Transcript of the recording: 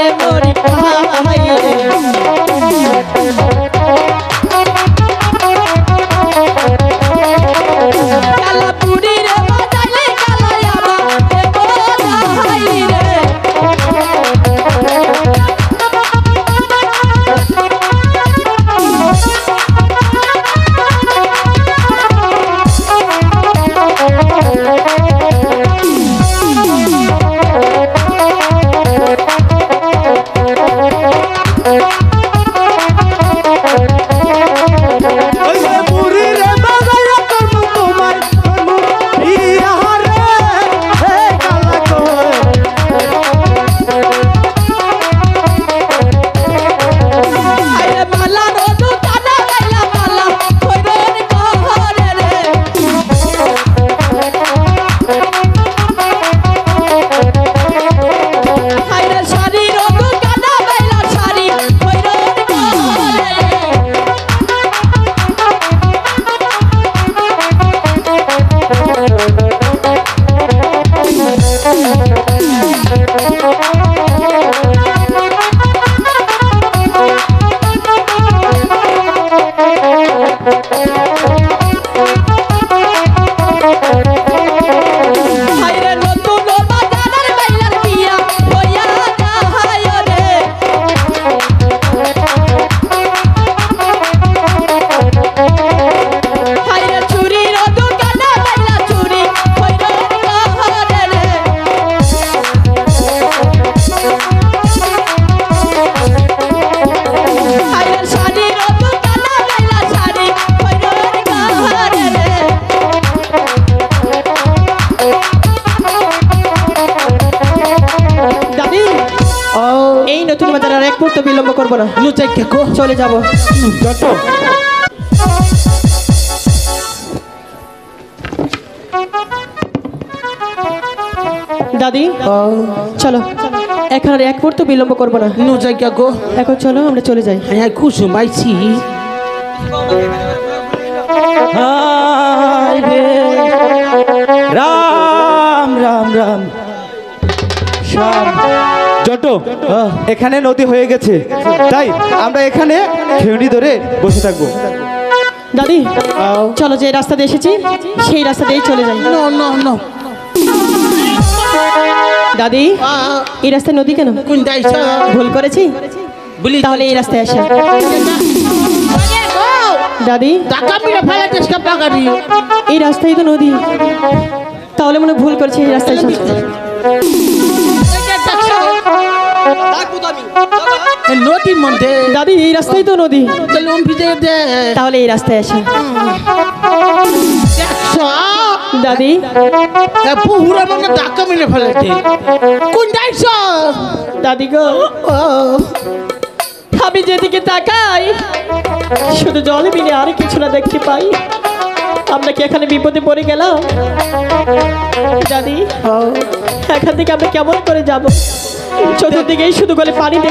রে মরি ভাই হায়রে নতুন বাজার আর এক মুহূর্ত বিলম্ব করব না। চাই কে চলে যাব। দাদি ও চলো। এখন আর এক মুহূর্ত বিলম্ব করব না। চাই কে এখন চলো আমরা চলে যাই। হ্যাঁ কুসুম হায় রে। রাম রাম রাম। শ্যাম জট এখানে নদী হয়ে গেছে। তাই আমরা এখানে খেউনি ধরে বসে থাকব। দাদি। চলো যে রাস্তা দিয়ে এসেছি সেই রাস্তা দিয়েই চলে যাই। No no no. দাদি এই রাস্তায় নদী কেন? ভুল করেছি? বলি তাহলে এই রাস্তায় আসা। দাদি এই রাস্তায় তো নদী। তাহলে মনে হয় ভুল করেছি এই রাস্তায় নদীর মধ্যে। দাদি এই রাস্তায় তো নদী। লোন ভিজে দে। তাহলে এই রাস্তায় আসা। দাদি। পুহুরা মানে টাকা মিলে ফেলেছে। কোন দাইছ দাদি গো। আমি যেদিকে তাকাই শুধু জল মিলে আর কিছু না দেখতে পাই। আমরা কি এখানে বিপদে পড়ে গেলাম? দাদি এখান থেকে আমরা কেমন করে যাব? চতুর্দিকেই শুধু গলে পানি